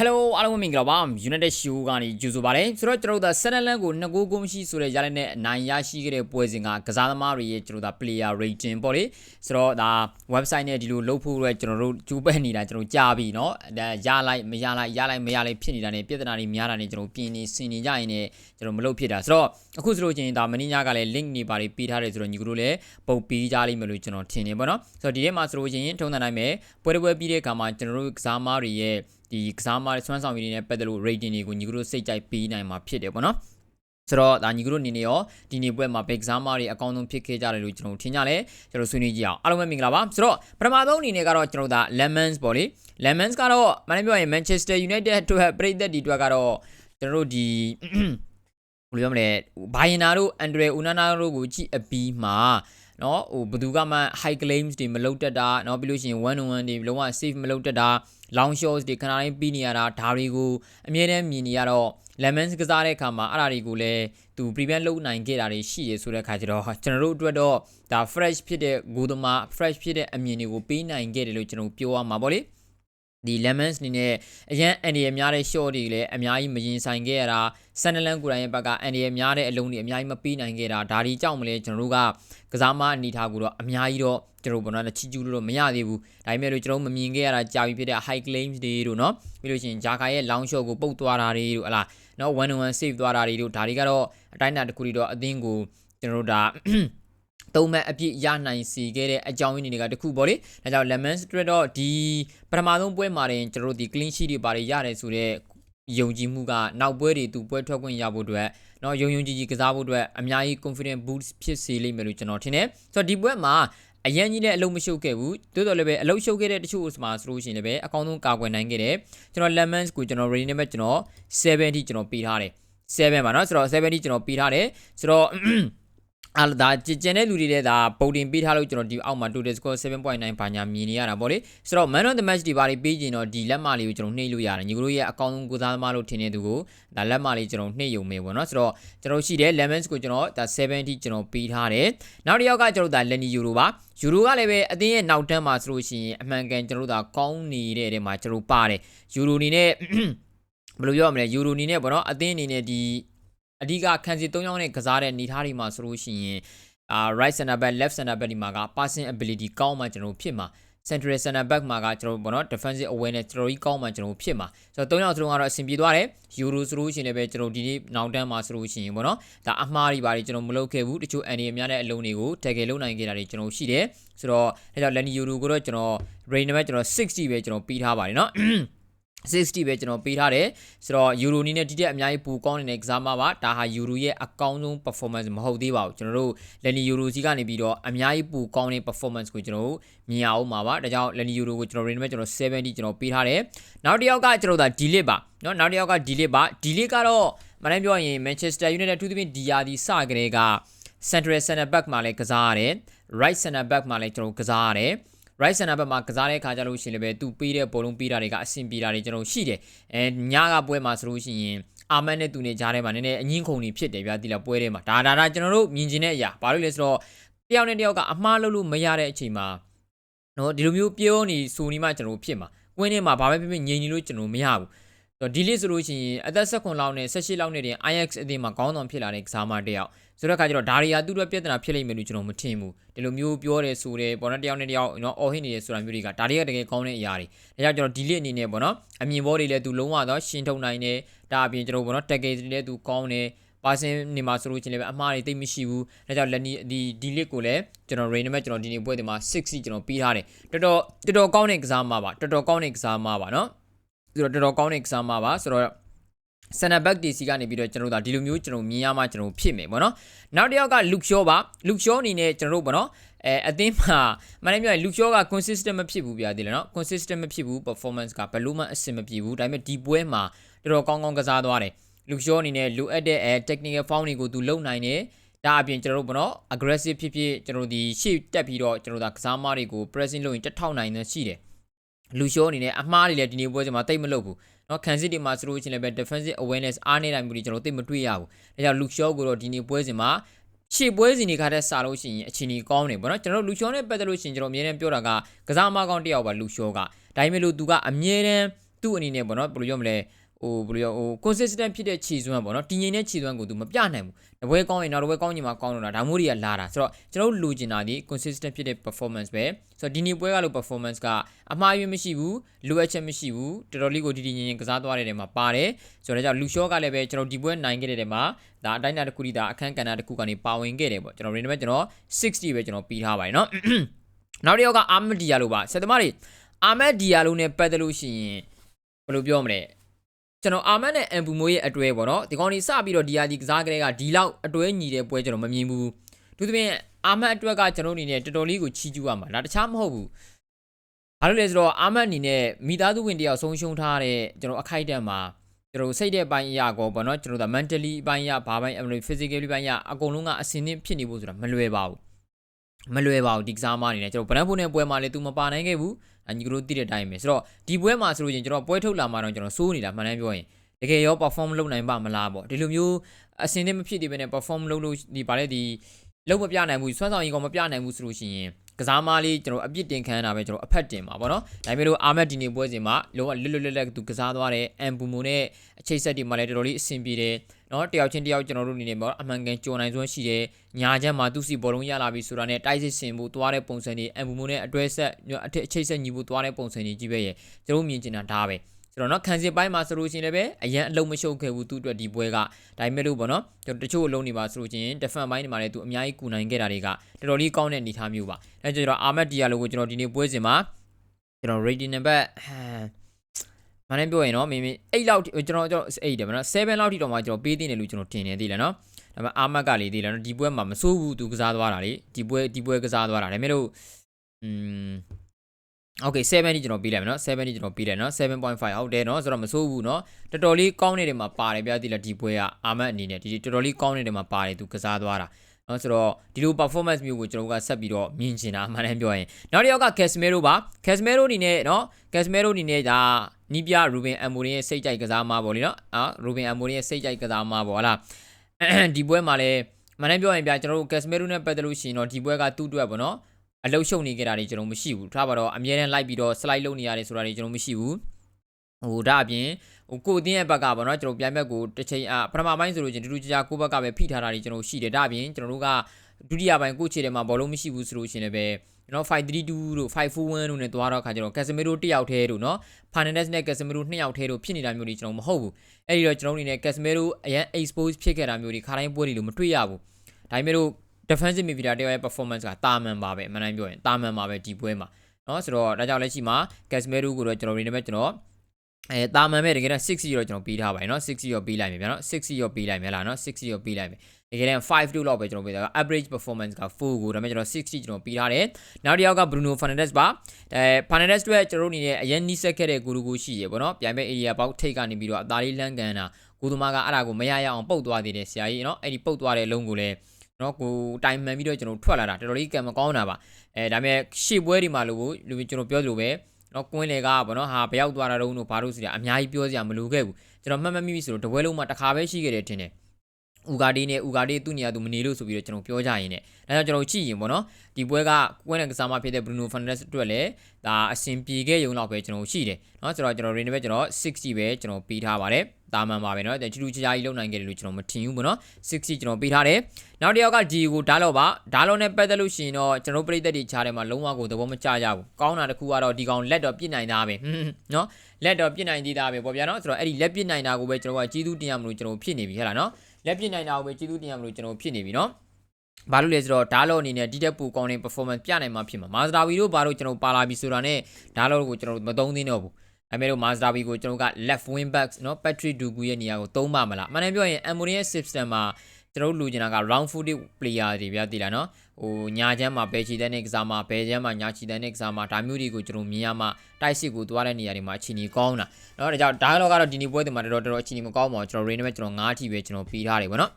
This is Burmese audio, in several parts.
Hello အားလုံးပဲမင်္ဂလာပါ United Show ကနေကြိုဆိုပါရစေဆိုတော့ကျွန်တော်တို့ဆက်နလန်ကိုနှစ်ကိုကိုမရှိဆိုတဲ့ရလိုက်နဲ့အနိုင်ရရှိခဲ့တဲ့ပွဲစဉ်ကကစားသမားတွေရဲ့ကျွန်တော်တို့ player rating ပေါ့လေဆိုတော့ဒါ website နဲ့ဒီလိုလုပ်ဖို့အတွက်ကျွန်တော်တို့ကြိုးပမ်းနေတာကျွန်တော်ကြားပြီเนาะဒါရလိုက်မရလိုက်ရလိုက်မရလိုက်ဖြစ်နေတာနဲ့ပြဿနာတွေများတာနဲ့ကျွန်တော်ပြင်နေစင်နေကြရင်လည်း ကျွန်တော်မလုပ်ဖြစ်တာဆိုတော့အခုဆိုလို့ချင်းဒါမင်းညာကလည်း link နေပါတွေပေးထားတယ်ဆိုတော့ညီကတို့လည်းပုံပြီးကြလိမ့်မယ်လို့ကျွန်တော်ထင်နေပါတော့ဆိုတော့ဒီထဲမှာဆိုလို့ချင်းထုံးတဲ့နိုင်မယ်ပွဲတစ်ပွဲပြီးတဲ့အခါမှာကျွန်တော်တို့ကစားမားတွေရဲ့ဒီကစားမားဆွမ်းဆောင်ရည်တွေနဲ့ပတ်သက်လို့ rating တွေကိုညီကတို့စိတ်ကြိုက်ပေးနိုင်မှာဖြစ်တယ်ပေါ့နော်ဆိုတော့ဒါညီကတို့နေနေရောဒီနေ့ပွဲမှာဘိတ်ကစားမားတွေအကောင်းဆုံးဖြစ်ခဲ့ကြတယ်လို့ကျွန်တော်ထင်ကြလဲကျွန်တော်ဆွေးနွေးကြအောင်အားလုံးပဲမင်္ဂလာပါဆိုတော့ပထမဆုံးအနေနဲ့ကတော့ကျွန်တော်ဒါ Lemons ပေါ့လေ Lemons ကတော့မနေ့ပြောရင် Manchester United အတွက်ပြည်သက်ဒီအတွက်ကတော့ကျွန်တော်တို့ဒီ ဘယ်လိုပြောမလဲဘိုင်နာတို့အန်ဒရယ်ဦးနာနာတို့ကိုကြည့်အပြီးမှာနော်ဟိုဘယ်သူကမှ high claims တွေမလုပ်တတ်တာနော်ပြီးလို့ရှိရင်1 on 1တွေလုံးဝ save မလုပ်တတ်တာ long shots တွေခဏတိုင်းပြီးနေရတာဒါတွေကိုအမြဲတမ်းမြင်နေရတော့ lemons ကစားတဲ့အခါမှာအဲ့ဒါတွေကိုလည်းသူ prevent လုပ်နိုင်ခဲ့တာတွေရှိရဆိုတဲ့အခါကျတော့ကျွန်တော်တို့အတွက်တော့ဒါ fresh ဖြစ်တဲ့ဂိုးသမား fresh ဖြစ်တဲ့အမြင်တွေကိုပေးနိုင်ခဲ့တယ်လို့ကျွန်တော်ပြောရမှာပေါ့လေ။ ဒီ lemons နေနဲ့အရန်အန်ဒီရများတဲ့ short တွေလည်းအများကြီးမရင်ဆိုင်ခဲ့ရတာဆန်နလန်ကိုရိုင်းရဲ့ဘက်ကအန်ဒီရများတဲ့အလုံးတွေအများကြီးမပေးနိုင်ခဲ့တာဒါဒီကြောင့်မလဲကျွန်တော်တို့ကကစားမအနေထားကိုတော့အများကြီးတော့ကျွန်တော်တို့ဘာလို့ချီကျူးလို့တော့မရသေးဘူးဒါပေမဲ့လို့ကျွန်တော်မမြင်ခဲ့ရတာကြာပြီဖြစ်တဲ့ high claims တွေတို့နော်ပြီးလို့ရှိရင်ဂျာကာရဲ့ long shot ကိုပုတ်သွားတာတွေတို့ဟလားနော်1 on 1 save သွားတာတွေတို့ဒါတွေကတော့အတိုင်းအတာတစ်ခုတွေတော့အသင်းကိုကျွန်တော်တို့ဒါ သုံးမှတ်အပြည့်ရနိုင်စေခဲ့တဲ့အကြောင်းရင်းတွေကတခုပေါ့လေ။ဒါကြောင့် Lemon Street တော့ဒီပထမဆုံးပွဲမှာတင်ကျွန်တော်တို့ဒီ clean sheet တွေပါတယ်ရတယ်ဆိုတော့ယုံကြည်မှုကနောက်ပွဲတွေသူပွဲထွက်ခွင့်ရဖို့အတွက်နော်ယုံယုံကြည်ကြည်ကစားဖို့အတွက်အများကြီး confident boost ဖြစ်စေလိမ့်မယ်လို့ကျွန်တော်ထင်တယ်။ဆိုတော့ဒီပွဲမှာအရင်ကြီးနဲ့အလုံးမရှုပ်ခဲ့ဘူးတိုးတော်လည်းပဲအလုံးရှုပ်ခဲ့တဲ့တချို့ဆိုမှာဆိုလို့ရှိရင်လည်းပဲအကောင်းဆုံးကာကွယ်နိုင်ခဲ့တယ်ကျွန်တော် lemons ကိုကျွန်တော် ready နဲ့ပဲကျွန်တော်70ထိကျွန်တော်ပေးထားတယ်7ပါနော်ဆိုတော့70ထိကျွန်တော်ပေးထားတယ်ဆိုတော့ အဲ့ဒါကျကျန်တဲ့လူတွေလည်းဒါပုံတင်ပေးထားလို့ကျွန်တော်ဒီအောက်မှာ total score 7.9ဘာညာမြင်နေရတာဗောလေဆိုတော့ man of the match ဒီပါလေးပေးခြင်းတော့ဒီလက်မလေးကိုကျွန်တော်နှိပ်လို့ရတယ်ညီကတို့ရဲ့အကောင့်ဆုံးကိုစားသမားလို့ထင်တဲ့သူကိုဒါလက်မလေးကျွန်တော်နှိပ်ယုံမယ်ဗောနော်ဆိုတော့ကျွန်တော်ရှိတယ် lemons ကိုကျွန်တော်ဒါ70ကျွန်တော်ပေးထားတယ်နောက်တစ်ယောက်ကကျွန်တော်ဒါ lenny euro ပါ euro ကလည်းပဲအသင်းရဲ့နောက်တန်းမှာဆိုလို့ရှိရင်အမှန်ကန်ကျွန်တော်တို့ဒါကောင်းနေတဲ့တဲ့မှာကျွန်တော်ပါတယ် euro အနေနဲ့ဘယ်လိုပြောရမလဲ euro အနေနဲ့ဗောနော်အသင်းအနေနဲ့ဒီ အဓိကခံစီ၃ယောက်နဲ့ကစားတဲ့နေသားတွေမှာဆိုလို့ရှိရင်အာ right center back left center back ဒီမှာက passing ability ကောင်းမှကျွန်တော်ဖြစ်မှာ central center back မှာကကျွန်တော်ဘောနော် defensive awareness တော်တော်ကြီးကောင်းမှကျွန်တော်ဖြစ်မှာဆိုတော့၃ယောက်စလုံးကတော့အဆင်ပြေသွားတယ် euro ဆိုလို့ရှိရင်လည်းကျွန်တော်ဒီနေ့နောက်တန်းမှာဆိုလို့ရှိရင်ဘောနော်ဒါအမှားတွေပါတယ်ကျွန်တော်မလုပ်ခဲ့ဘူးတချို့ andy များတဲ့အလုံးတွေကို tackle လုပ်နိုင်ခဲ့တာတွေကျွန်တော်ရှိတယ်ဆိုတော့ဒါကြောင့် lenny euro ကိုတော့ကျွန်တော် range နံပါတ်ကျွန်တော်60ပဲကျွန်တော်ပြီးထားပါတယ်နော် 60ပဲကျွန်တော်ပေးထားတယ်ဆိုတော့ euro နီးနဲ့တိတက်အများကြီးပူကောင်းနေတဲ့ကစားမပါဒါဟာ euro ရဲ့အကောင်းဆုံး performance မဟုတ်သေးပါဘူးကျွန်တော်တို့ lenny euro စီကနေပြီးတော့အများကြီးပူကောင်းတဲ့ performance ကိုကျွန်တော်တို့မြင်အောင်ပါပါဒါကြောင့် lenny euro ကိုကျွန်တော် range ကျွန်တော်70ကျွန်တော်ပေးထားတယ်နောက်တစ်ယောက်ကကျွန်တော်ဒါ delete ပါเนาะနောက်တစ်ယောက်က delete ပါ delete ကတော့မနိုင်ပြောရင် Manchester United ထူးသဖြင့်ဒီယာဒီစကြတဲ့က central center back မှာလည်းကစားရတယ် right center back မှာလည်းကျွန်တော်ကစားရတယ် right center back မှာကစားတဲ့အခါကျလို့ရှိရင်လည်းပဲသူပေးတဲ့ဘောလုံးပေးတာတွေကအဆင်ပြေတာတွေကျွန်တော်ရှိတယ်အဲညကပွဲမှာဆိုလို့ရှိရင်အာမန်နဲ့သူနဲ့ကြားထဲမှာနည်းနည်းအငင်းခုန်နေဖြစ်တယ်ဗျာဒီလားပွဲထဲမှာဒါဒါဒါကျွန်တော်တို့မြင်ကျင်တဲ့အရာဘာလို့လဲဆိုတော့တယောက်နဲ့တယောက်ကအမှားလုပ်လို့မရတဲ့အချိန်မှာနော်ဒီလိုမျိုးပြောနေဆိုနေမှကျွန်တော်ဖြစ်မှာကွင်းထဲမှာဘာပဲဖြစ်ဖြစ်ငြိမ်နေလို့ကျွန်တော်မရဘူးတော့ဒီလေးဆိုလို့ရှိရင်အသက်16လောက်နဲ့18လောက်နဲ့တင် Ajax အသင်းမှာခေါင်းဆောင်ဖြစ်လာတဲ့ကစားမတစ်ယောက် ဆိုတော့အခါကျတော့ဒါရီယာသူ့အတွက်ပြဿနာဖြစ်လိမ့်မယ်လို့ကျွန်တော်မထင်ဘူးဒီလိုမျိုးပြောတယ်ဆိုတယ်ပေါ့နော်တယောက်နဲ့တယောက်နော်အော်ဟစ်နေတယ်ဆိုတာမျိုးတွေကဒါတွေကတကယ်ကောင်းတဲ့အရာတွေဒါကြောင့်ကျွန်တော်ဒီလေးအနေနဲ့ပေါ့နော်အမြင်ဘောတွေလည်းသူလုံးဝတော့ရှင်းထုတ်နိုင်တယ်ဒါအပြင်ကျွန်တော်ပေါ့နော်တက်ကယ်တွေလည်းသူကောင်းတယ်ပါစင်နေမှာဆိုလို့ချင်းလည်းအမှားတွေတိတ်မရှိဘူးဒါကြောင့်လက်နီဒီဒီလစ်ကိုလည်းကျွန်တော် rain နဲ့ကျွန်တော်ဒီနေ့ပွဲဒီမှာ60ကျွန်တော်ပြီးထားတယ်တော်တော်တော်တော်ကောင်းတဲ့ကစားမပါတော်တော်ကောင်းတဲ့ကစားမပါနော်ဆိုတော့တော်တော်ကောင်းတဲ့ကစားမပါဆိုတော့ ဆန်နာဘက်ဒီစီကနေပြီးတော့ကျွန်တော်တို့ဒါဒီလိုမျိုးကျွန်တော်မြင်ရမှကျွန်တော်ဖြစ်မယ်ပေါ့နော်နောက်တစ်ယောက်ကလူရှောပါလူရှောအနေနဲ့ကျွန်တော်တို့ပေါ့နော်အဲအသင်းမှာမနေ့ပြောရင်လူရှောက consistent မဖြစ်ဘူးပြသေးတယ်နော် consistent မဖြစ်ဘူး performance ကဘယ်လို့မှအဆင်မပြေဘူးဒါပေမဲ့ဒီပွဲမှာတော်တော်ကောင်းကောင်းကစားသွားတယ်လူရှောအနေနဲ့လိုအပ်တဲ့အဲ technical foul တွေကိုသူလုံနိုင်တယ်ဒါအပြင်ကျွန်တော်တို့ဘောနော် aggressive ဖြစ်ဖြစ်ကျွန်တော်တို့ဒီရှေ့တက်ပြီးတော့ကျွန်တော်တို့ကစားမတွေကို pressing လုပ်ရင်တက်ထောက်နိုင်တဲ့ရှိတယ်လူရှောအနေနဲ့အမှားတွေလည်းဒီနေ့ပွဲစဉ်မှာတိတ်မလုပ်ဘူး နော်ခံစစ်တွေမှာဆိုလို့ရှိရင်လည်းပဲ defensive awareness အားနေတာမျိုးတွေကျွန်တော်သိမတွေ့ရဘူး။ဒါကြောင့် Luke Shaw ကိုတော့ဒီနေ့ပွဲစဉ်မှာရှေ့ပွဲစဉ်တွေခါတဲ့စာလို့ရှိရင်အချိန်ကြီးကောင်းတယ်ဗောနော်ကျွန်တော်လူချောနဲ့ပတ်သက်လို့ရှိရင်ကျွန်တော်အမြဲတမ်းပြောတာကကစားမကောင်းတယောက်ပါလူချောကဒါပေမဲ့လို့သူကအမြဲတမ်းသူ့အနေနဲ့ဗောနော်ဘယ်လိုပြောမလဲ ဟိုဘယ်လိုရောဟို consistent ဖြစ်တဲ့ခြေစွမ်းပေါ့နော်တည်ငြိမ်တဲ့ခြေစွမ်းကိုသူမပြနိုင်ဘူးတစ်ပွဲကောင်းရင်နောက်တစ်ပွဲကောင်းရင်မှကောင်းတော့တာဒါမျိုးတွေကလာတာဆိုတော့ကျွန်တော်လိုချင်တာဒီ consistent ဖြစ်တဲ့ performance ပဲဆိုတော့ဒီနေ့ပွဲကလို့ performance ကအမှားယွင်းမရှိဘူးလိုအပ်ချက်မရှိဘူးတော်တော်လေးကိုတည်တည်ငြိမ်ငြိမ်ကစားသွားတဲ့နေရာမှာပါတယ်ဆိုတော့ဒါကြောင့်လူလျှော့ကလည်းပဲကျွန်တော်ဒီပွဲနိုင်ခဲ့တဲ့နေရာမှာဒါအတိုင်းအတာတစ်ခုဒီဒါအခန်းကဏ္ဍတစ်ခုကနေပါဝင်ခဲ့တယ်ပေါ့ကျွန်တော် range ပဲကျွန်တော်60ပဲကျွန်တော်ပြီးထားပါတယ်နော်နောက်တစ်ယောက်ကအာမဒီယာလိုပါဆက်သမားတွေအာမဒီယာလိုနဲ့ပတ်သက်လို့ရှိရင်ဘယ်လိုပြောမလဲ ကျွန်တော်အာမက်နဲ့အမ်ဘူမိုးရဲ့အတွဲပေါ့နော်ဒီကောင်ကြီးစပြီးတော့ဒီယာဒီကစားကလေးကဒီလောက်အတွဲညီတဲ့ပွဲကျွန်တော်မမြင်ဘူးသူသဖြင့်အာမက်အတွက်ကကျွန်တော်အနေနဲ့တော်တော်လေးကိုချီးကျူးရမှာဒါတခြားမဟုတ်ဘူးဘာလို့လဲဆိုတော့အာမက်အနေနဲ့မိသားစုဝင်တယောက်ဆုံးရှုံးထားတဲ့ကျွန်တော်အခိုက်အတန့်မှာကျွန်တော်စိတ်တဲ့ပိုင်းအရာကောပေါ့နော်ကျွန်တော်ဒါ mentally အပိုင်းအရာဘာပိုင်းအမလို့ physically ပိုင်းအရာအကုန်လုံးကအစင်းသင်းဖြစ်နေဖို့ဆိုတာမလွယ်ပါဘူးမလွယ်ပါဘူးဒီကစားမအနေနဲ့ကျွန်တော်ဗရန်ဖုန်နဲ့ပွဲမှာလည်း तू မပါနိုင်ခဲ့ဘူး အညီကတို့သိတဲ့အတိုင်းပဲဆိုတော့ဒီပွဲမှာဆိုလို့ချင်းကျွန်တော်ပွဲထုတ်လာမှတော့ကျွန်တော်စိုးနေတာမှန်တမ်းပြောရင်တကယ်ရော perform လုပ်နိုင်ပါမလားပေါ့ဒီလိုမျိုးအစင်းသင်းမဖြစ်သေးဘဲနဲ့ perform လုပ်လို့ဒီဗာလေဒီလုံးမပြနိုင်ဘူးစွမ်းဆောင်ရည်ကောမပြနိုင်ဘူးဆိုလို့ရှိရင်ကစားမလေးကျွန်တော်အပြစ်တင်ခံရတာပဲကျွန်တော်အဖက်တင်ပါဗောနော်ဒါပေမဲ့လို့အာမက်ဒီနေပွဲစဉ်မှာလုံးဝလွတ်လွတ်လပ်လပ်သူကစားသွားတယ်အမ်ဘူမိုနဲ့အချိတ်ဆက်တွေမှာလည်းတော်တော်လေးအဆင်ပြေတယ် နော်တယောက်ချင်းတယောက်ကျွန်တော်တို့အနေနဲ့ပေါ့အမှန်ကန်ကြုံနိုင်စွမ်းရှိတဲ့ညာချမ်းမှာသူ့စီဘောလုံးရလာပြီဆိုတာနဲ့တိုက်စစ်ဆင်ဖို့သွားတဲ့ပုံစံတွေအန်ဘူမိုနဲ့အတွဲဆက်အထက်အခြေဆက်ညီဖို့သွားတဲ့ပုံစံတွေကြီးပဲရဲ့ကျွန်တော်မြင်ချင်တာဒါပဲကျွန်တော်နော်ခံစစ်ပိုင်းမှာဆိုလို့ရှိရင်လည်းပဲအရန်အလုံးမရှုပ်ခဲ့ဘူးသူ့အတွက်ဒီပွဲကဒါပေမဲ့လို့ပေါ့နော်ကျွန်တော်တချို့အလုံးတွေပါဆိုလို့ရှိရင် defense ပိုင်းတွေမှာလည်းသူအများကြီးကူနိုင်ခဲ့တာတွေကတော်တော်လေးကောင်းတဲ့အနေအထားမျိုးပါအဲကျွန်တော်အာမက်ဒီယာလိုကိုကျွန်တော်ဒီနေ့ပွဲစဉ်မှာကျွန်တော် rating နံပါတ် မနေ့ပြောရင်တော့မင်းမင်း8လောက်ကျွန်တော်ကျွန်တော်8တယ်ဗောနော်7လောက်ထိတော့မှကျွန်တော်ပေးသိနေလို့ကျွန်တော်တင်နေသေးတယ်နော်ဒါပေမဲ့အာမက်ကလေးသေးတယ်နော်ဒီပွဲမှာမစိုးဘူးသူကစားသွားတာလေဒီပွဲဒီပွဲကစားသွားတာဒါပေမဲ့လို့อืม Okay 7นี่ကျွန်တော်ပြီးလိုက်မယ်เนาะ7นี่ကျွန်တော်ပြီးလိုက်เนาะ7.5ဟုတ်တယ်เนาะဆိုတော့မဆိုးဘူးเนาะတော်တော်လေးကောင်းနေတဲ့မှာပါတယ်ဗျာဒီလားဒီပွဲကအာမတ်အနေနဲ့ဒီတော်တော်လေးကောင်းနေတဲ့မှာပါတယ်သူကစားသွားတာ နော်ဆိုတော့ဒီလို performance မျိုးကိုကျွန်တော်ကဆက်ပြီးတော့မြင်ချင်တာအမှန်တမ်းပြောရင်နောက်တစ်ယောက်က Casemiro ပါ Casemiro အနေနဲ့နော် Casemiro အနေနဲ့ဒါနီးပြရူဘင်အမ်မိုရင်ရဲ့စိတ်ကြိုက်ကစားမှာပေါ့လေနော်အာရူဘင်အမ်မိုရင်ရဲ့စိတ်ကြိုက်ကစားမှာပေါ့ဟလားဒီပွဲမှာလည်းမနေ့ပြောရင်ပြကျွန်တော်တို့ကက်စမဲရိုနဲ့ပတ်သက်လို့ရှိရင်တော့ဒီပွဲကသူ့အတွက်ပေါ့နော်အလုရှုံနေကြတာတွေကျွန်တော်မရှိဘူးထားပါတော့အမြဲတမ်းလိုက်ပြီးတော့ slide လုပ်နေရတယ်ဆိုတာတွေကျွန်တော်မရှိဘူးဟိုဒါအပြင် ဟိုကိုအတင်းရဲ့ဘက်ကပေါ့နော်ကျွန်တော်ပြိုင်ဘက်ကိုတစ်ချိန်အပထမပိုင်းဆိုလို့ချင်းတူတူကြာကြာကိုဘက်ကပဲဖိထားတာတွေကျွန်တော်ရှိတယ်ဒါပြင်ကျွန်တော်တို့ကဒုတိယပိုင်းကိုခြေထဲမှာဘောလုံးမရှိဘူးဆိုလို့ရှင်လည်းပဲကျွန်တော်532တို့541တို့နဲ့သွားတော့ခါကျွန်တော်ကက်ဆမီရိုတစ်ယောက်တည်းတို့နော်ဖာနန်ဒက်စ်နဲ့ကက်ဆမီရိုနှစ်ယောက်တည်းတို့ဖြစ်နေတာမျိုးတွေကျွန်တော်မဟုတ်ဘူးအဲ့ဒီတော့ကျွန်တော်အနေနဲ့ကက်ဆမီရိုအရန် expose ဖြစ်ခဲ့တာမျိုးတွေခါတိုင်းပွဲတွေလို့မတွေ့ရဘူးဒါပေမဲ့လို့ defensive midfielder တယောက်ရဲ့ performance ကတာမန်ပါပဲအမှန်တမ်းပြောရင်တာမန်ပါပဲဒီပွဲမှာနော်ဆိုတော့ဒါကြောင့်လက်ရှိမှာကက်ဆမီရိုကိုတော့ကျွန်တော်အနေနဲ့ပဲကျွန်တော် အဲတာမန်ပဲတကယ်တော့6ရောကျွန်တော်ပြီးထားပါတယ်เนาะ6ရောပြီးလိုက်မယ်ဗျာเนาะ6ရောပြီးလိုက်မယ်လားเนาะ6ရောပြီးလိုက်မယ်တကယ်တော့5တို့လောက်ပဲကျွန်တော်ပေးတာ average performance က4ကိုဒါပေမဲ့ကျွန်တော်60ကျွန်တော်ပြီးထားတယ်နောက်တစ်ယောက်က Bruno Fernandes ပါအဲ Fernandes တို့ကျွန်တော်တို့အနေနဲ့အရင်နီးစက်ခဲ့တဲ့ဂူရူကိုရှိရပေါ့နော်ပြိုင်မဲ့ area ပေါက်ထိတ်ကနေပြီးတော့အသားလေးလန်းကန်တာကိုသမားကအဲ့ဒါကိုမရရအောင်ပုတ်သွားသေးတယ်ဆရာကြီးเนาะအဲ့ဒီပုတ်သွားတဲ့လုံးကိုလည်းနော်ကိုတိုင်မှန်ပြီးတော့ကျွန်တော်ထွက်လာတာတော်တော်လေးကံမကောင်းတာပါအဲဒါပေမဲ့ရှေ့ပွဲဒီမှာလို့လူကျွန်တော်ပြောသလိုပဲ နော်ကွင်းလေကပေါ့နော်ဟာဘရောက်သွားတာတုံးတို့ဘာလို့ဆိုရအများကြီးပြောစရာမလိုခဲ့ဘူးကျွန်တော်မှတ်မှတ်မိပြီဆိုတော့တပွဲလုံးမှာတစ်ခါပဲရှိခဲ့တယ်ထင်တယ် ဥဂါဒီနဲ့ဥဂါဒီသူ့နေရာသူမနေလို့ဆိုပြီးတော့ကျွန်တော်ပြောကြရင်ねဒါကြောင့်ကျွန်တော်ကြည့်ရင်ပေါ့နော်ဒီပွဲကကွင်းနဲ့ကစားမဖြစ်တဲ့ Bruno Fernandes အတွက်လည်းဒါအဆင်ပြေခဲ့ရုံလောက်ပဲကျွန်တော်ရှိတယ်เนาะဆိုတော့ကျွန်တော် range ပဲကျွန်တော်60ပဲကျွန်တော်ပေးထားပါတယ်တာမန်ပါပဲเนาะချူချူချာချာကြီးလုံနိုင်ခဲ့တယ်လို့ကျွန်တော်မထင်ဘူးပေါ့နော်60ကျွန်တော်ပေးထားတယ်နောက်တစ်ယောက်ကဒီကိုဓာတ်လော့ပါဓာတ်လော့နဲ့ပတ်သက်လို့ရှိရင်တော့ကျွန်တော်ပြိသက်တွေချားတယ်မှာလုံးဝကိုသဘောမကျကြဘူးကောင်းတာတစ်ခုကတော့ဒီကောင်လက်တော့ပြစ်နိုင်သားပဲเนาะလက်တော့ပြစ်နိုင်သေးတာပဲပေါ့ဗျာเนาะဆိုတော့အဲ့ဒီလက်ပြစ်နိုင်တာကိုပဲကျွန်တော်ကကြီးသူတင်ရမလို့ကျွန်တော်ဖြစ်နေပြီဟဲ့လားเนาะ လက်ပြစ်နိုင်တာကိုပဲကြီးသူတင်ရမလို့ကျွန်တော်ဖြစ်နေပြီเนาะဘာလို့လဲဆိုတော့ဓာတ်လော့အနေနဲ့ဒီတက်ပူကောင်းတဲ့ performance ပြနိုင်မှာဖြစ်မှာမာစတာဗီတို့ဘာလို့ကျွန်တော်ပါလာပြီဆိုတာနဲ့ဓာတ်လော့ကိုကျွန်တော်မသုံးသင်းတော့ဘူးဒါပေမဲ့လို့ Mazda B ကိုကျွန်တော်က left wing back เนาะ Patrick Dugu ရဲ့နေရာကိုသုံးပါမလားအမှန်တမ်းပြောရင် Amorim ရဲ့ system မှာကျွန်တော်တို့လူချင်တာက round footed player တွေဗျာတည်လားเนาะ ဟိုညာချမ်းမှာဘယ်ချီတဲ့နေကစားမှာဘယ်ချမ်းမှာညာချီတဲ့နေကစားမှာဒါမျိုးတွေကိုကျွန်တော်မြင်ရမှာတိုက်စစ်ကိုသွားတဲ့နေရာတွေမှာအချိန်ကြီးကောင်းတာเนาะဒါကြောင့်ဒါကတော့ကတော့ဒီနေ့ပွဲတွေမှာတော်တော်တော်အချိန်ကြီးမကောင်းပါဘူးကျွန်တော် range နဲ့ကျွန်တော်9ထိပဲကျွန်တော်ပြီးထားတယ်ဗောနော်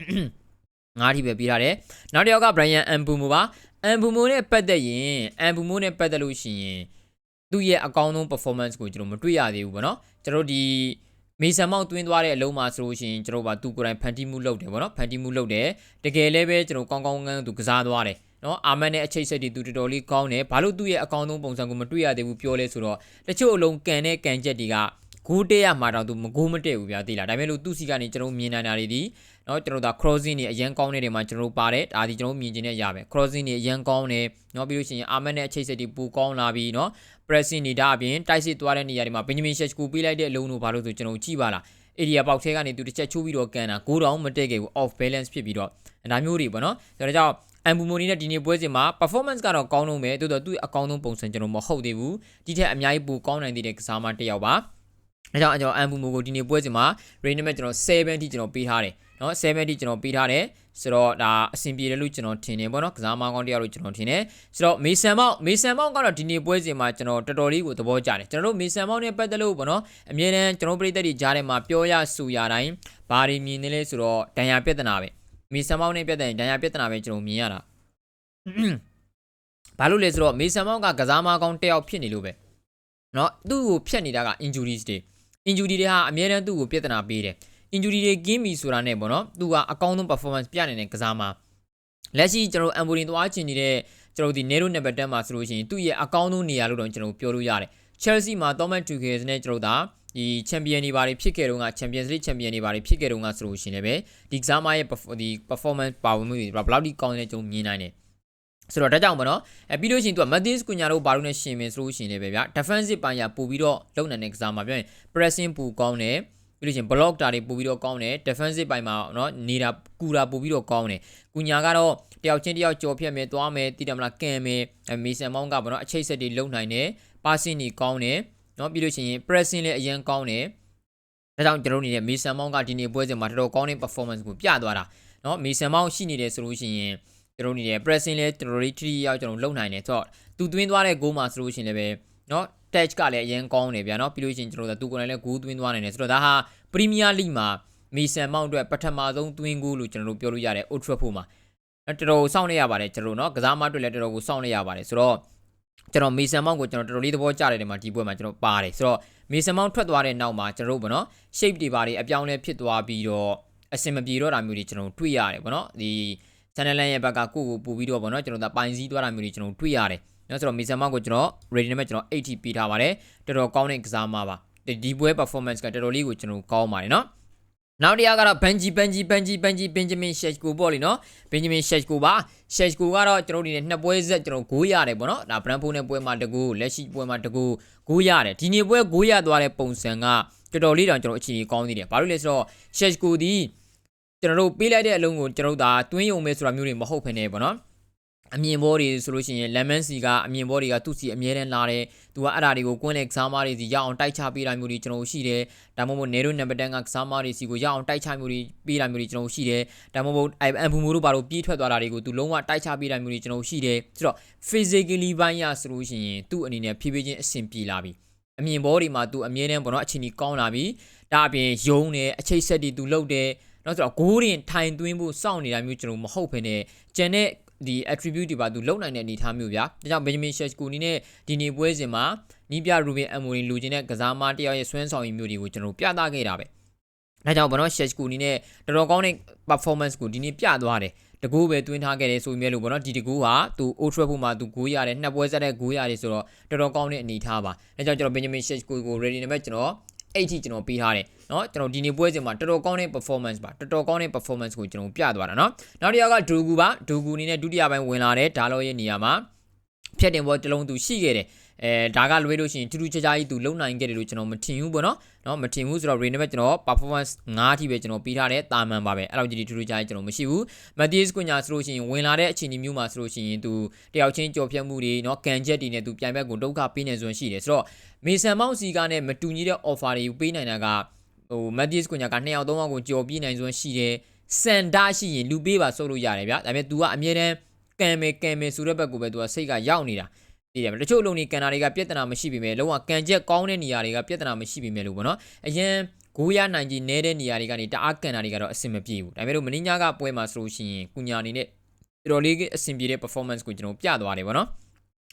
9ထိပဲပြီးထားတယ်နောက်တစ်ယောက်က Brian Ambumo ပါ Ambumo နဲ့ပတ်သက်ရင် Ambumo နဲ့ပတ်သက်လို့ရှိရင်သူ့ရဲ့အကောင်းဆုံး performance ကိုကျွန်တော်မတွေ့ရသေးဘူးဗောနော်ကျွန်တော်ဒီမေဆန်မောက်တွင်းသွားတဲ့အလုံးမှာဆိုလို့ရှိရင်ကျွန်တော်ကသူကိုယ်တိုင်ဖန်တီးမှုလုပ်တယ်ဗောနော်ဖန်တီးမှုလုပ်တယ်တကယ်လည်းပဲကျွန်တော်ကောင်းကောင်းငန်းသူကစားသွားတယ် နော်အာမန်နဲ့အချိတ်ဆက်တွေသူတော်တော်လေးကောင်းတယ်ဘာလို့သူ့ရဲ့အကောင်းဆုံးပုံစံကိုမတွေ့ရသေးဘူးပြောလဲဆိုတော့တချို့အလုံးကန်တဲ့ကန်ချက်တွေကအ ဂိုးတက်ရမှာတော့သူမဂိုးမတက်ဘူးဗျာသိလားဒါပေမဲ့လို့သူ့စီကနေကျွန်တော်မြင်နိုင်တာတွေဒီเนาะကျွန်တော်ဒါ crossing တွေအရန်ကောင်းနေတဲ့မှာကျွန်တော်ပါတယ်ဒါဒီကျွန်တော်မြင်ချင်တဲ့ရပဲ crossing တွေအရန်ကောင်းနေเนาะပြီးလို့ရှိရင်အာမက်နဲ့အချိတ်ဆက်တွေပူကောင်းလာပြီးเนาะ pressing တွေဒါအပြင်တိုက်စစ်သွားတဲ့နေရာတွေမှာ Benjamin Sheshko ပေးလိုက်တဲ့အလုံးတို့ဘာလို့ဆိုကျွန်တော်ကြည့်ပါလား area ပေါက်ထဲကနေသူတစ်ချက်ချိုးပြီးတော့ကန်တာဂိုးတောင်မတက်ခဲ့ဘူး off balance ဖြစ်ပြီးတော့ဒါမျိုးတွေပေါ့နော်ဒါကြောင့် အမ်ဘူမိုနီနဲ့ဒီနေ့ပွဲစဉ်မှာ performance ကတော့ကောင်းလုံးပဲတိုးတော့သူ့အကောင်းဆုံးပုံစံကျွန်တော်မဟုတ်သေးဘူးဒီထက်အများကြီးပိုကောင်းနိုင်သေးတဲ့ကစားမတစ်ယောက်ပါဒါကြောင့်ကျွန်တော်အမ်ဘူမိုကိုဒီနေ့ပွဲစဉ်မှာ range နဲ့ကျွန်တော်7ထိကျွန်တော်ပေးထားတယ်နော်7ထိကျွန်တော်ပေးထားတယ်ဆိုတော့ဒါအဆင်ပြေတယ်လို့ကျွန်တော်ထင်တယ်ပေါ့နော်ကစားမကောင်းတယောက်လို့ကျွန်တော်ထင်တယ်ဆိုတော့မေဆန်မောက်မေဆန်မောက်ကတော့ဒီနေ့ပွဲစဉ်မှာကျွန်တော်တော်တော်လေးကိုသဘောကျတယ်ကျွန်တော်တို့မေဆန်မောက်နဲ့ပတ်သက်လို့ပေါ့နော်အမြဲတမ်းကျွန်တော်ပြည်သက်တွေကြားထဲမှာပြောရဆိုရတိုင်းဘာတွေမြင်နေလဲဆိုတော့ဒဏ်ရာပြဿနာပဲ မေဆန်မောက်နဲ့ပြဿနာဒဏ်ရာပြဿနာပဲကျွန်တော်မြင်ရတာဘာလို့လဲဆိုတော့မေဆန်မောက်ကကစားမကောင်းတယောက်ဖြစ်နေလို့ပဲเนาะသူ့ကိုဖြတ်နေတာက injuries တွေ injury တွေဟာအများတန်းသူ့ကိုပြဿနာပေးတယ် injury တွေကင်းပြီဆိုတာနဲ့ပေါ့နော်သူကအကောင်းဆုံး performance ပြနေတဲ့ကစားမှာလက်ရှိကျွန်တော် Amborin သွားချင်နေတဲ့ကျွန်တော်ဒီ Nero number 10မှာဆိုလို့ရှိရင်သူ့ရဲ့အကောင်းဆုံးနေရာလို့တော့ကျွန်တော်ပြောလို့ရတယ် Chelsea မှာ Thomas Tuchel နဲ့ကျွန်တော်ဒါ ဒီ champion တွေဘာတွေဖြစ်ခဲ့တုန်းက Champions League champion တွေဘာတွေဖြစ်ခဲ့တုန်းကဆိုလို့ရှိရင်လည်းဒီကစားမရဲ့ဒီ performance ပါဝင်မှုတွေဘယ်လောက်ထိကောင်းလဲကျွန်တော်မြင်နိုင်တယ်ဆိုတော့ဒါကြောင့်ပေါ့နော်အဲပြီးလို့ရှိရင်သူက Matheus Cunha တို့ဘာလို့လဲရှင်မင်းဆိုလို့ရှိရင်လည်းပဲဗျာ defensive ပိုင်းရပို့ပြီးတော့လုံနိုင်တဲ့ကစားမှာပြောရင် pressing ပူကောင်းတယ်ပြီးလို့ရှိရင် block တာတွေပို့ပြီးတော့ကောင်းတယ် defensive ပိုင်းမှာเนาะနေတာကူတာပို့ပြီးတော့ကောင်းတယ်ကုညာကတော့တယောက်ချင်းတယောက်ကြော်ဖြတ်မယ်သွားမယ်တည်တယ်မလားကန်မယ်မေဆန်မောင်းကပေါ့နော်အချိတ်ဆက်တွေလုံနိုင်တယ် passing တွေကောင်းတယ် เนาะပြီးလို့ရှိရင် pressing လည်းအရင်ကောင်းတယ်ဒါကြောင့်ကျွန်တော်တို့အနေနဲ့မေဆန်မောင်းကဒီနေ့ပွဲစဉ်မှာတော်တော်ကောင်းတဲ့ performance ကိုပြသွားတာเนาะမေဆန်မောင်းရှိနေတယ်ဆိုလို့ရှိရင်ကျွန်တော်အနေနဲ့ pressing လဲတော်တော်လေးထိထိရောက်ကျွန်တော်လုံနိုင်တယ်ဆိုတော့သူသွင်းသွားတဲ့ goal မှာဆိုလို့ရှိရင်လည်းပဲเนาะ touch ကလည်းအရင်ကောင်းတယ်ဗျာเนาะပြီးလို့ရှိရင်ကျွန်တော်တို့သူကိုယ်တိုင်လည်း goal သွင်းသွားနိုင်တယ်ဆိုတော့ဒါဟာ Premier League မှာမီဆန်မောင်းအတွက်ပထမဆုံးသွင်း goal လို့ကျွန်တော်တို့ပြောလို့ရတယ် Old Trafford မှာတော်တော်စောင့်နေရပါတယ်ကျွန်တော်တို့เนาะကစားမအတွက်လည်းတော်တော်ကိုစောင့်နေရပါတယ်ဆိုတော့ ကျွန်တော်မီဆန်မောင်းကိုကျွန်တော်တော်တော်လေးသဘောကျတယ်ဒီမှာဒီပွဲမှာကျွန်တော်ပါတယ်ဆိုတော့မီဆန်မောင်းထွက်သွားတဲ့နောက်မှာကျွန်တော်တို့ဗောနော် shape တွေပါတယ်အပြောင်းလဲဖြစ်သွားပြီးတော့အဆင်မပြေတော့တာမျိုးတွေကျွန်တော်တွေ့ရတယ်ဗောနော်ဒီ channel ရဲ့ဘက်ကကိုကိုပူပြီးတော့ဗောနော်ကျွန်တော်ဒါပိုင်စည်းသွားတာမျိုးတွေကျွန်တော်တွေ့ရတယ်နော်ဆိုတော့မီဆန်မောင်းကိုကျွန်တော် ready နဲ့ကျွန်တော်80ပေးထားပါတယ်တော်တော်ကောင်းတဲ့ကစားမပါဒီပွဲ performance ကတော်တော်လေးကိုကျွန်တော်ကောင်းပါတယ်နော် နောက်တရားကတော့ဘန်ဂျီဘန်ဂျီဘန်ဂျီဘန်ဂျီဘင်ဂျမင်ရှက်ကိုပေါ့လीနော်ဘင်ဂျမင်ရှက်ကိုပါရှက်ကိုကတော့ကျွန်တော်ဒီနေ့နှစ်ပွဲဆက်ကျွန်တော်ဂိုးရတယ်ပေါ့နော်ဒါဘရန်ဖုန်းနဲ့ပွဲမှာတကူလက်ရှိပွဲမှာတကူဂိုးရတယ်ဒီနေ့ပွဲဂိုးရသွားတဲ့ပုံစံကတော်တော်လေးတောင်ကျွန်တော်အခြေအနေကောင်းသေးတယ်ဘာလို့လဲဆိုတော့ရှက်ကိုဒီကျွန်တော်တို့ပေးလိုက်တဲ့အလုံးကိုကျွန်တော်တို့ဒါတွင်းယုံမဲဆိုတာမျိုးတွေမဟုတ်ဖ ೇನೆ ပေါ့နော် အမြင်ဘောတွေဆိုလို့ရှိရင် lemon စီကအမြင်ဘောတွေကသူ့စီအမြဲတမ်းလာတယ်သူကအဲ့ဒါတွေကိုကွင်းလေကစားမတွေစီရအောင်တိုက်ချပေးတာမျိုးတွေကျွန်တော်ရှိတယ်ဒါမှမဟုတ်နေရိုနံပါတ်10ကကစားမတွေစီကိုရအောင်တိုက်ချမျိုးတွေပေးတာမျိုးတွေကျွန်တော်ရှိတယ်ဒါမှမဟုတ်အမ်ဖူမိုတို့ဘာလို့ပြေးထွက်သွားတာတွေကိုသူလုံးဝတိုက်ချပေးတာမျိုးတွေကျွန်တော်ရှိတယ်ဆိုတော့ physically ဘိုင်းရဆိုလို့ရှိရင်သူ့အနေနဲ့ဖြည်းဖြည်းချင်းအဆင်ပြေလာပြီအမြင်ဘောတွေမှာသူအမြဲတမ်းပေါ့နော်အချိန်ကြီးကောင်းလာပြီဒါအပြင်ယုံတယ်အချိတ်ဆက်တွေသူလုပ်တယ်နော်ဆိုတော့ဂိုးရင်ထိုင်သွင်းဖို့စောင့်နေတာမျိုးကျွန်တော်မဟုတ်ဖ ೇನೆ ကျန်တဲ့ ဒီ attribute တွေပါသူလုံနိုင်တဲ့အနေအထားမျိုးဗျာဒါကြောင့် Benjamin Sheshko နီးနဲ့ဒီနေ့ပွဲစဉ်မှာနီးပြ Ruben Amorim လူချင်းတဲ့ကစားမတယောက်ရဲ့ဆွမ်းဆောင်ရည်မျိုးတွေကိုကျွန်တော်ပြသခဲ့တာပဲဒါကြောင့်ဘောနော် Sheshko နီးနဲ့တော်တော်ကောင်းတဲ့ performance ကိုဒီနေ့ပြသွားတယ်တကူပဲတွင်းထားခဲ့တယ်ဆိုပေမဲ့လို့ပေါ့နော်ဒီတကူဟာသူ Old Trafford မှာသူဂိုးရတယ်နှစ်ပွဲဆက်တဲ့ဂိုးရတယ်ဆိုတော့တော်တော်ကောင်းတဲ့အနေအထားပါဒါကြောင့်ကျွန်တော် Benjamin Sheshko ကို ready နဲ့ပဲကျွန်တော် အဲ့ဒီကျွန်တော်ပေးထားတယ်เนาะကျွန်တော်ဒီနေ့ပွဲစဉ်မှာတော်တော်ကောင်းတဲ့ performance ပါတော်တော်ကောင်းတဲ့ performance ကိုကျွန်တော်ပြသွားတာเนาะနောက်တစ်ယောက်ကဒူဂူပါဒူဂူအနေနဲ့ဒုတိယပိုင်းဝင်လာတဲ့ဒါလောရဲ့နေရာမှာဖြတ်တင်ဘောတစ်လုံးသူရှိခဲ့တယ် အဲဒါကလွေးလို့ရှိရင်ထူးထူးခြားခြားကြီးသူလုံနိုင်ခဲ့တယ်လို့ကျွန်တော်မထင်ဘူးပေါ့နော်เนาะမထင်ဘူးဆိုတော့ Rain နဲ့ကျွန်တော် performance 9အထိပဲကျွန်တော်ပေးထားတယ်တာမန်ပါပဲအဲ့လိုကြီးထူးထူးခြားခြားကျွန်တော်မရှိဘူး Matthias Cunha ဆိုလို့ရှိရင်ဝင်လာတဲ့အခြေအနေမျိုးမှာဆိုလို့ရှိရင်သူတယောက်ချင်းကြော်ဖြတ်မှုတွေเนาะကန်ချက်တွေနဲ့သူပြိုင်ဘက်ကိုဒုက္ခပေးနေစွမ်းရှိတယ်ဆိုတော့မေဆန်မောင်စီကနဲ့မတူညီတဲ့ offer တွေပေးနိုင်တာကဟို Matthias Cunha က2ယောက်3ယောက်ကိုကြော်ပြေးနိုင်စွမ်းရှိတယ်စန်ဒါရှိရင်လူပေးပါဆုပ်လို့ရတယ်ဗျာဒါပေမဲ့ तू ကအမြဲတမ်းကံမယ်ကံမယ်ဆိုတဲ့ဘက်ကိုပဲ तू ကစိတ်ကရောက်နေတာ တည်တယ်တချို့လုံနေကန်တာတွေကပြဿနာမရှိပြီမဲ့လုံးဝကန်ချက်ကောင်းတဲ့နေရာတွေကပြဿနာမရှိပြီမဲ့လို့ပေါ့နော်အရင်ဂိုးရနိုင်ကြီးနေတဲ့နေရာတွေကနေတအားကန်တာတွေကတော့အဆင်မပြေဘူးဒါပေမဲ့လို့မင်းညာကပွဲမှာဆိုလို့ရှိရင်ကုညာအနေနဲ့တော်တော်လေးအဆင်ပြေတဲ့ performance ကိုကျွန်တော်ပြသွားတယ်ပေါ့နော်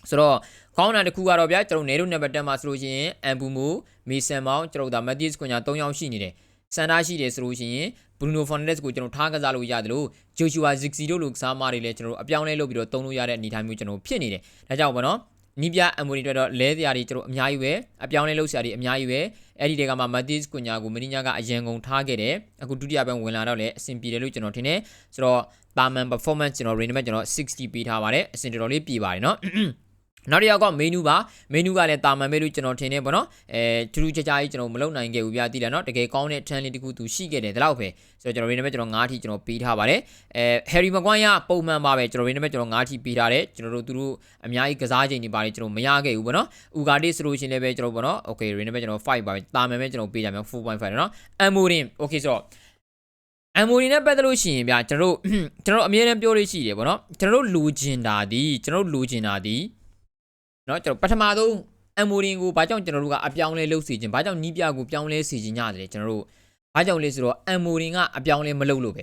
ဆိုတော့ခေါင်းနာတစ်ခုကတော့ဗျာကျွန်တော်နေတို့နံပါတ်10မှာဆိုလို့ရှိရင်အမ်ဘူမူမီဆန်မောင်ကျွန်တော်ဒါမက်သီးစ်ကွန်ညာ3ယောက်ရှိနေတယ်စန်ဒါရှိတယ်ဆိုလို့ရှိရင်ဘရူနိုဖော်နက်စ်ကိုကျွန်တော်ထားကစားလို့ရတယ်လို့ဂျိုရှူဝါဇစ်စီတို့လိုကစားမတွေလည်းကျွန်တော်အပြောင်းလဲလုပ်ပြီးတော့တုံးလို့ရတဲ့အနေအထားမျိုးကျွန်တော်ဖြစ်နေတယ်ဒါကြောင့်ပေါ့နော် နီးပြအမိုရီတွေတော့လဲစရာတွေကျွန်တော်အများကြီးပဲအပြောင်းလဲလုပ်စရာတွေအများကြီးပဲအဲ့ဒီတွေကမှမတ်တီစ်ကွညာကိုမင်းညာကအရန်ကုန်ထားခဲ့တယ်အခုဒုတိယပိုင်းဝင်လာတော့လည်းအဆင်ပြေတယ်လို့ကျွန်တော်ထင်တယ်ဆိုတော့တာမန် performance ကျွန်တော် range မှာကျွန်တော်60ပေးထားပါတယ်အဆင်တော်တော်လေးပြေပါတယ်เนาะ နောက်တစ်ယောက်က menu ပါ menu ကလည်းတာမန်ပဲလို့ကျွန်တော်ထင်တယ်ဗောနော်အဲထူးထူးခြားခြားကြီးကျွန်တော်မလုပ်နိုင်ခဲ့ဘူးဗျာတိတယ်နော်တကယ်ကောင်းတဲ့ trend လေးတခုသူရှိခဲ့တယ်ဒါတော့ပဲဆိုတော့ကျွန်တော် range နဲ့ကျွန်တော်9ထိကျွန်တော်ပေးထားပါတယ်အဲ Harry Maguire ပုံမှန်ပါပဲကျွန်တော် range နဲ့ကျွန်တော်9ထိပေးထားတယ်ကျွန်တော်တို့သူတို့အများကြီးကစားချိန်တွေပါတယ်ကျွန်တော်မရခဲ့ဘူးဗောနော် Ugarte ဆိုလို့ရှင်လည်းပဲကျွန်တော်ဗောနော် okay range နဲ့ကျွန်တော်5ပါပဲတာမန်ပဲကျွန်တော်ပေးကြမယ်4.5နော် Amorin okay ဆိုတော့အမ်မိုနီနဲ့ပတ်သက်လို့ရှိရင်ဗျာကျွန်တော်တို့ကျွန်တော်တို့အမြဲတမ်းပြောလို့ရှိတယ်ဗောနော်ကျွန်တော်တို့လူကျင်တာဒီကျွန်တော်တို့လူကျင်တာဒီ เนาะကျွန်တော်ပထမဆုံးအမိုရီကိုဘာကြောင့်ကျွန်တော်တို့ကအပြောင်းလဲလုပ်စီခြင်းဘာကြောင့်နီးပြကိုပြောင်းလဲစီခြင်းရတယ်ကျွန်တော်တို့ဘာကြောင့်လဲဆိုတော့အမိုရီကအပြောင်းလဲမလုပ်လို့ပဲ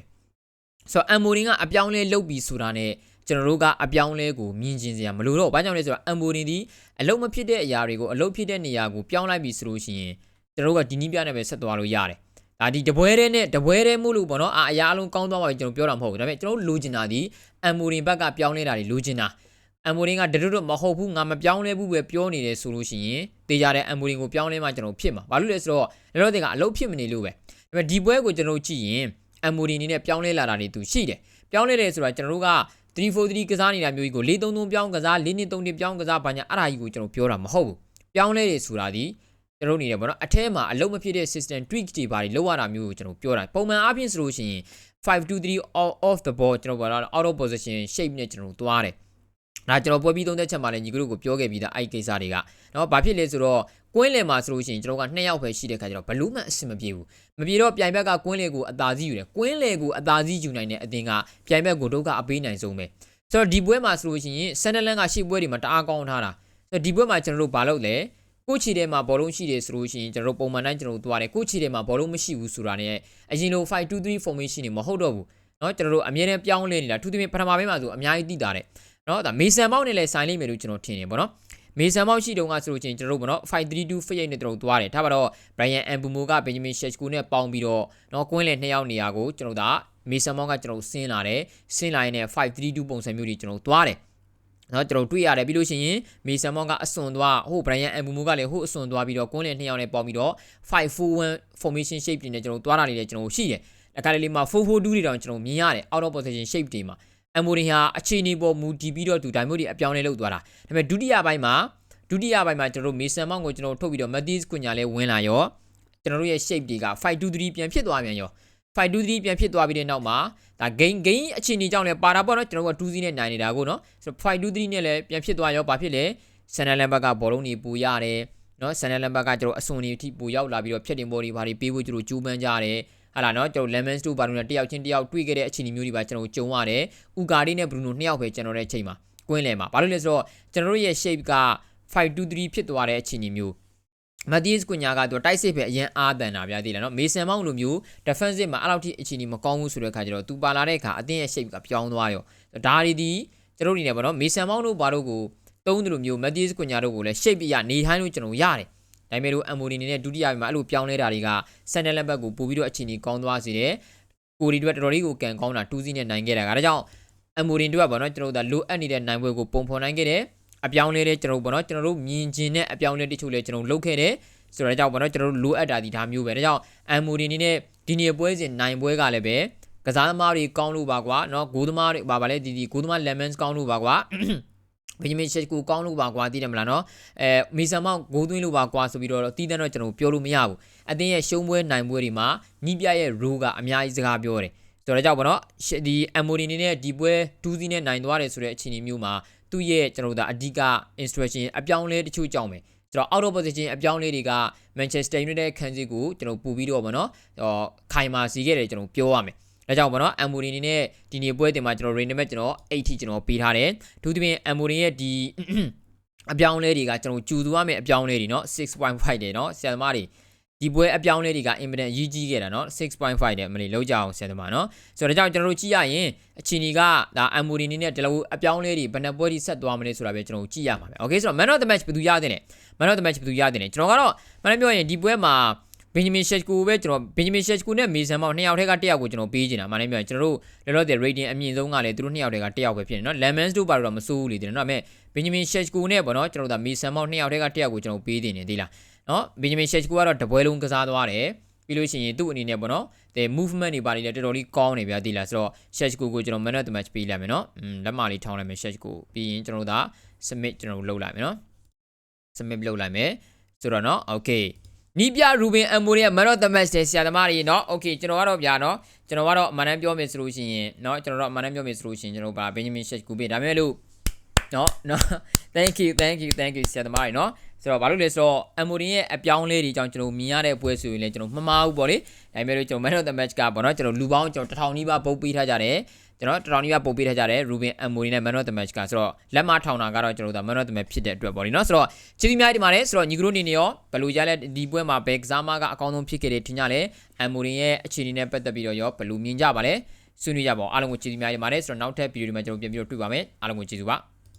ဆိုတော့အမိုရီကအပြောင်းလဲလုပ်ပြီးဆိုတာ ਨੇ ကျွန်တော်တို့ကအပြောင်းလဲကိုမြင်ကျင်စရာမလိုတော့ဘာကြောင့်လဲဆိုတော့အမိုရီဒီအလုံးမဖြစ်တဲ့အရာတွေကိုအလုံးဖြစ်တဲ့နေရာကိုပြောင်းလိုက်ပြီဆိုလို့ရှိရင်ကျွန်တော်တို့ကဒီနီးပြနဲ့ပဲဆက်သွားလို့ရတယ် ဒါဒီတပွဲတဲ့နဲ့တပွဲတဲ့မှုလို့ပေါ့နော်အာအရာအလုံးကောင်းသွားပါပြီကျွန်တော်ပြောတာမဟုတ်ဘူးဒါပေမဲ့ကျွန်တော်လိုချင်တာဒီအမ်မိုရင်ဘက်ကပြောင်းလဲတာတွေလိုချင်တာ အမ်မိုရင်ကတရတို့မဟုတ်ဘူးငါမပြောင်းလဲဘူးပဲပြောနေတယ်ဆိုလို့ရှိရင်တေးကြတဲ့အမ်မိုရင်ကိုပြောင်းလဲမှကျွန်တော်ဖြစ်မှာဘာလို့လဲဆိုတော့လည်းတော့တင်ကအလုပ်ဖြစ်မနေလို့ပဲဒါပေမဲ့ဒီပွဲကိုကျွန်တော်ကြည့်ရင်အမ်မိုရင်နေနဲ့ပြောင်းလဲလာတာတွေသူရှိတယ်ပြောင်းလဲတယ်ဆိုတာကျွန်တော်တို့က343ကစားနေတာမျိုးကြီးကို433ပြောင်းကစား423ပြောင်းကစားဘာညာအဲ့ဒါကြီးကိုကျွန်တော်ပြောတာမဟုတ်ဘူးပြောင်းလဲတယ်ဆိုတာဒီကျွန်တော်နေတယ်ဗောနော်အထဲမှာအလုံးမဖြစ်တဲ့ system tweak တွေဘာတွေလောက်ရတာမျိုးကိုကျွန်တော်ပြောတာပုံမှန်အားဖြင့်ဆိုလို့ရှိရင်523 all off the ball ကျွန်တော်ပြောတာ out of position shape နဲ့ကျွန်တော်သွားတယ် ဒါကျွန်တော်ပွဲပြီးသုံးသက်ချက်မှာလည်းညီကတို့ကိုပြောခဲ့ပြီးသားအဲ့ကိစ္စတွေကနော်ဘာဖြစ်လဲဆိုတော့ကွင်းလယ်မှာဆိုလို့ရှိရင်ကျွန်တော်က2ယောက်ပဲရှိတဲ့ခါကျတော့ဘလို့မှအဆင်မပြေဘူးမပြေတော့ပြိုင်ဘက်ကကွင်းလယ်ကိုအသာစီးယူတယ်ကွင်းလယ်ကိုအသာစီးယူနိုင်တဲ့အသင်းကပြိုင်ဘက်ကိုဒုက္ခအပေးနိုင်ဆုံးပဲဆိုတော့ဒီပွဲမှာဆိုလို့ရှိရင်ဆန်နလန်ကရှေ့ပွဲတွေမှာတအားကောင်းထားတာဆိုတော့ဒီပွဲမှာကျွန်တော်တို့ဘာလုပ်လဲ ကိုချီထဲမှာဘောလုံးရှိတယ်ဆိုလို့ရှိရင်ကျွန်တော်တို့ပုံမှန်တိုင်းကျွန်တော်တို့သွားတယ်ကိုချီထဲမှာဘောလုံးမရှိဘူးဆိုတာ ਨੇ အရင်လို523 formation တွေမဟုတ်တော့ဘူးเนาะကျွန်တော်တို့အမြဲတမ်းပြောင်းလဲနေတာသူသမီးပထမပိုင်းမှာဆိုအများကြီးသိတာတ နော်ဒါမေဆန်ပေါက်နဲ့လည်းဆိုင်လိမ့်မယ်လို့ကျွန်တော်ထင်တယ်ပေါ့နော်မေဆန်ပေါက်ရှိတုန်းကဆိုလို့ချင်းကျွန်တော်တို့ပေါ့နော်532 58နဲ့ကျွန်တော်သွားတယ်ဒါပါတော့ Brian Mbumo က Benjamin Sheshko နဲ့ပေါင်းပြီးတော့နော်ကွင်းလယ်နှစ်ယောက်နေရာကိုကျွန်တော်ဒါမေဆန်ပေါက်ကကျွန်တော်ဆင်းလာတယ်ဆင်းလာရင်လည်း532ပုံစံမျိုးတွေကျွန်တော်သွားတယ်နော်ကျွန်တော်တွေ့ရတယ်ပြီးလို့ရှိရင်မေဆန်မောင်ကအစွန်သွားဟို Brian Mbumo ကလည်းဟိုအစွန်သွားပြီးတော့ကွန်းလင်နှစ်ယောက်နဲ့ပေါင်းပြီးတော့541 formation shape တွေနဲ့ကျွန်တော်သွားတာတွေလည်းကျွန်တော်ရှိတယ်။အခါလေးလေးမှာ442တွေတောင်ကျွန်တော်မြင်ရတယ် out of position shape တွေမှာ အမ်မိုရီဟာအခြေအနေပေါ်မူတည်ပြီးတော့သူဒိုင်မို့တွေအပြောင်းလဲလုပ်သွားတာဒါပေမဲ့ဒုတိယပိုင်းမှာဒုတိယပိုင်းမှာကျွန်တော်မေဆန်မောင်ကိုကျွန်တော်ထုတ်ပြီးတော့မက်သီးကွညာလေးဝင်လာရောကျွန်တော်တို့ရဲ့ shape တွေက523ပြန်ဖြစ်သွားပြန်ရော523ပြန်ဖြစ်သွားပြီးတဲ့နောက်မှာဒါ gain gain အခြေအနေကြောင့်လည်းပါတာပေါ့နော်ကျွန်တော်တို့က2စီးနဲ့နိုင်နေတာကိုနော်ဆိုတော့523နဲ့လည်းပြန်ဖြစ်သွားရောဘာဖြစ်လဲဆန်နလန်ဘက်ကဘောလုံးတွေပူရတယ်နော်ဆန်နလန်ဘက်ကကျွန်တော်အစွန်တွေအထိပူရောက်လာပြီးတော့ဖြတ်တင်ဘော်တွေဘာတွေပေးဖို့ကျွန်တော်ကြိုးပမ်းကြရတယ် ဟာလာနော်ကျွန်တော် lemon stew ဘာလို့လဲတယောက်ချင်းတယောက်တွေ့ခဲ့တဲ့အခြေအနေမျိုးတွေပါကျွန်တော်ကြုံရတယ်ဥကာဒီနဲ့ bruno နှစ်ယောက်ပဲကျွန်တော်ရဲ့အချိန်မှာကွင်းလယ်မှာဘာလို့လဲဆိုတော့ကျွန်တော်တို့ရဲ့ shape က523ဖြစ်သွားတဲ့အခြေအနေမျိုးမတ်တီးစ်ကွညာကသူတိုက်စစ်ပဲအရင်အားတန်တာဗျာသိလားနော်မေဆန်မောင်လိုမျိုး defensive မှာအဲ့လောက်ထိအခြေအနေမကောင်းဘူးဆိုတဲ့ခါကျတော့သူပါလာတဲ့အခါအတင်းရဲ့ shape ကပြောင်းသွားရောဒါတွေဒီကျွန်တော်တို့နေနေပါနော်မေဆန်မောင်တို့ဘာတို့ကိုတုံးတယ်လို့မျိုးမတ်တီးစ်ကွညာတို့ကိုလည်း shape ပြနေထိုင်းလို့ကျွန်တော်ရတယ် ဒါပေမဲ့လို့အမ်မိုနီနေနဲ့ဒုတိယပိုင်းမှာအဲ့လိုပြောင်းလဲတာတွေကဆန်နယ်လက်ဘက်ကိုပို့ပြီးတော့အခြေအနေကောင်းသွားစေတယ်ကိုရီတို့တော်တော်လေးကိုကန်ကောင်းတာ2-0နဲ့နိုင်ခဲ့တာကဒါကြောင့်အမ်မိုရင်တို့ကပေါ့နော်ကျွန်တော်တို့ကလိုအပ်နေတဲ့နိုင်ပွဲကိုပုံဖော်နိုင်ခဲ့တယ်အပြောင်းလဲတဲ့ကျွန်တော်တို့ပေါ့နော်ကျွန်တော်တို့မြင်ကျင်တဲ့အပြောင်းလဲတချို့လဲကျွန်တော်လုပ်ခဲ့တယ်ဆိုတော့ဒါကြောင့်ပေါ့နော်ကျွန်တော်တို့လိုအပ်တာဒီဒါမျိုးပဲဒါကြောင့်အမ်မိုရင်နေနဲ့ဒီနေ့ပွဲစဉ်နိုင်ပွဲကလည်းပဲကစားသမားတွေကောင်းလို့ပါကွာနော်ဂိုးသမားတွေပါပါလဲဒီဒီဂိုးသမား lemons ကောင်းလို့ပါကွာ ဘင်ဂျမင်ရှက်ကိုကောင်းလို့ပါကွာသိတယ်မလားနော်အဲမီဆာမောက်ဂိုးသွင်းလို့ပါကွာဆိုပြီးတော့တီးတန်းတော့ကျွန်တော်ပြောလို့မရဘူးအသင်းရဲ့ရှုံးပွဲနိုင်ပွဲတွေမှာညီပြရဲ့ rule ကအများကြီးစကားပြောတယ်ဆိုတော့ကြောက်ပါတော့ဒီ MOD နေနဲ့ဒီပွဲ2စီးနဲ့နိုင်သွားတယ်ဆိုတဲ့အခြေအနေမျိုးမှာသူ့ရဲ့ကျွန်တော်တို့ဒါအဓိက instruction အပြောင်းလဲတချို့ကြောင်းပဲကျွန်တော် out of position အပြောင်းလဲတွေက Manchester United ခံစီကိုကျွန်တော်ပူပြီးတော့ဗောနော်ဟောခိုင်မာစီခဲ့တယ်ကျွန်တော်ပြောရမယ် ဒါကြောင့်ဗောနော်အမ်မိုရီနေနဲ့ဒီနေ့ပွဲတင်မှာကျွန်တော် rain နဲ့ကျွန်တော်8ထိကျွန်တော်ပေးထားတယ်ဒုတိယအမ်မိုရီရဲ့ဒီအပြောင်းလဲတွေကကျွန်တော်ကျူသူရမယ့်အပြောင်းလဲတွေเนาะ6.5တယ်เนาะဆရာသမားတွေဒီပွဲအပြောင်းလဲတွေကအင်မတန်ရည်ကြီးခဲ့တာเนาะ6.5တဲ့မလေးလောက်ကြအောင်ဆရာသမားเนาะဆိုတော့ဒါကြောင့်ကျွန်တော်တို့ကြည့်ရရင်အချီနီကဒါအမ်မိုရီနေနဲ့ဒီလိုအပြောင်းလဲတွေဘယ်နှပွဲတွေဆက်သွားမလဲဆိုတာပဲကျွန်တော်တို့ကြည့်ရမှာပဲโอเคဆိုတော့ man of the match ဘယ်သူရတဲ့လဲ man of the match ဘယ်သူရတဲ့လဲကျွန်တော်ကတော့မနေ့ပြောရင်ဒီပွဲမှာ ဘင်ဂျမင်ရှက်ကူပဲကျွန်တော်ဘင်ဂျမင်ရှက်ကူနဲ့မေဆန်မောင်နှစ်ယောက်ထဲကတစ်ယောက်ကိုကျွန်တော်ပေးချင်တာမှန်တယ်ပြောရင်ကျွန်တော်တို့လောလောဆယ် rating အမြင့်ဆုံးကလည်းသူတို့နှစ်ယောက်ထဲကတစ်ယောက်ပဲဖြစ်နေနော် lemons တို့ဘာလို့တော့မစိုးဘူးလေဒီနော်ဒါပေမဲ့ဘင်ဂျမင်ရှက်ကူနဲ့ပေါ့နော်ကျွန်တော်တို့ဒါမေဆန်မောင်နှစ်ယောက်ထဲကတစ်ယောက်ကိုကျွန်တော်ပေးတင်နေသေးလားနော်ဘင်ဂျမင်ရှက်ကူကတော့တပွဲလုံးကစားသွားတယ်ပြီးလို့ရှိရင်သူ့အနေနဲ့ပေါ့နော်တဲ့ movement တွေပါနေတယ်တော်တော်လေးကောင်းနေဗျာဒီလားဆိုတော့ Shet ကိုကိုကျွန်တော် man of the match ပေးလိုက်မယ်နော်อืมလက်မလေးထောင်းလိုက်မယ် Shet ကိုပြီးရင်ကျွန်တော်တို့ဒါ submit ကျွန်တော်တို့လုပ်လိုက်မယ်နော် submit လုပ်လိုက်မယ်ဆိုတော့နော် okay နီးပြရူဘင်အမိုရီရဲ့ man of the match တဲ့ဆရာသမားတွေနော် okay ကျွန်တော်ကတော့ဗျာနော်ကျွန်တော်ကတော့အမှန်တမ်းပြောမယ်ဆိုလို့ရှိရင်နော်ကျွန်တော်တော့အမှန်တမ်းပြောမယ်ဆိုလို့ရှိရင်ကျွန်တော်ဗာ Benjamin Shet ကိုပေးဒါပေမဲ့လို့နော်နော် thank you thank you thank you ဆရာသမားတွေနော်ဆိုတော့ဘာလို့လဲဆိုတော့အမိုရီရဲ့အပြောင်းလဲတွေကြောင့်ကျွန်တော်မြင်ရတဲ့ပွဲဆိုရင်လည်းကျွန်တော်မမှားဘူးပေါ့လေဒါပေမဲ့လို့ကျွန်တော် man of the match ကပေါ့နော်ကျွန်တော်လူပေါင်းကျွန်တော်တစ်ထောင်နီးပါးပုတ်ပေးထားကြတယ် ကျွန်တော်တစ်ထောင်နီးပါးပုတ်ပေးထားကြတယ် Ruben Amory နဲ့ Man of the Match ကဆိုတော့လက်မထောင်တာကတော့ကျွန်တော်တို့ Man of the Match ဖြစ်တဲ့အတွက်ပေါ့လေနော်ဆိုတော့ချီးပြီးများဒီမှာလဲဆိုတော့ညီကတို့အနေနဲ့ရောဘယ်လိုရလဲဒီပွဲမှာဘယ်ကစားမကအကောင်းဆုံးဖြစ်ခဲ့တယ်ထင်ကြလဲ Amory ရဲ့အခြေအနေနဲ့ပတ်သက်ပြီးတော့ရောဘယ်လိုမြင်ကြပါလဲဆွေးနွေးကြပါဦးအားလုံးကိုချီးပြီးများဒီမှာလဲဆိုတော့နောက်ထပ်ဗီဒီယိုဒီမှာကျွန်တော်ပြန်ပြီးတော့တွေ့ပါမယ်အားလုံးကိုကျေးဇူးပါ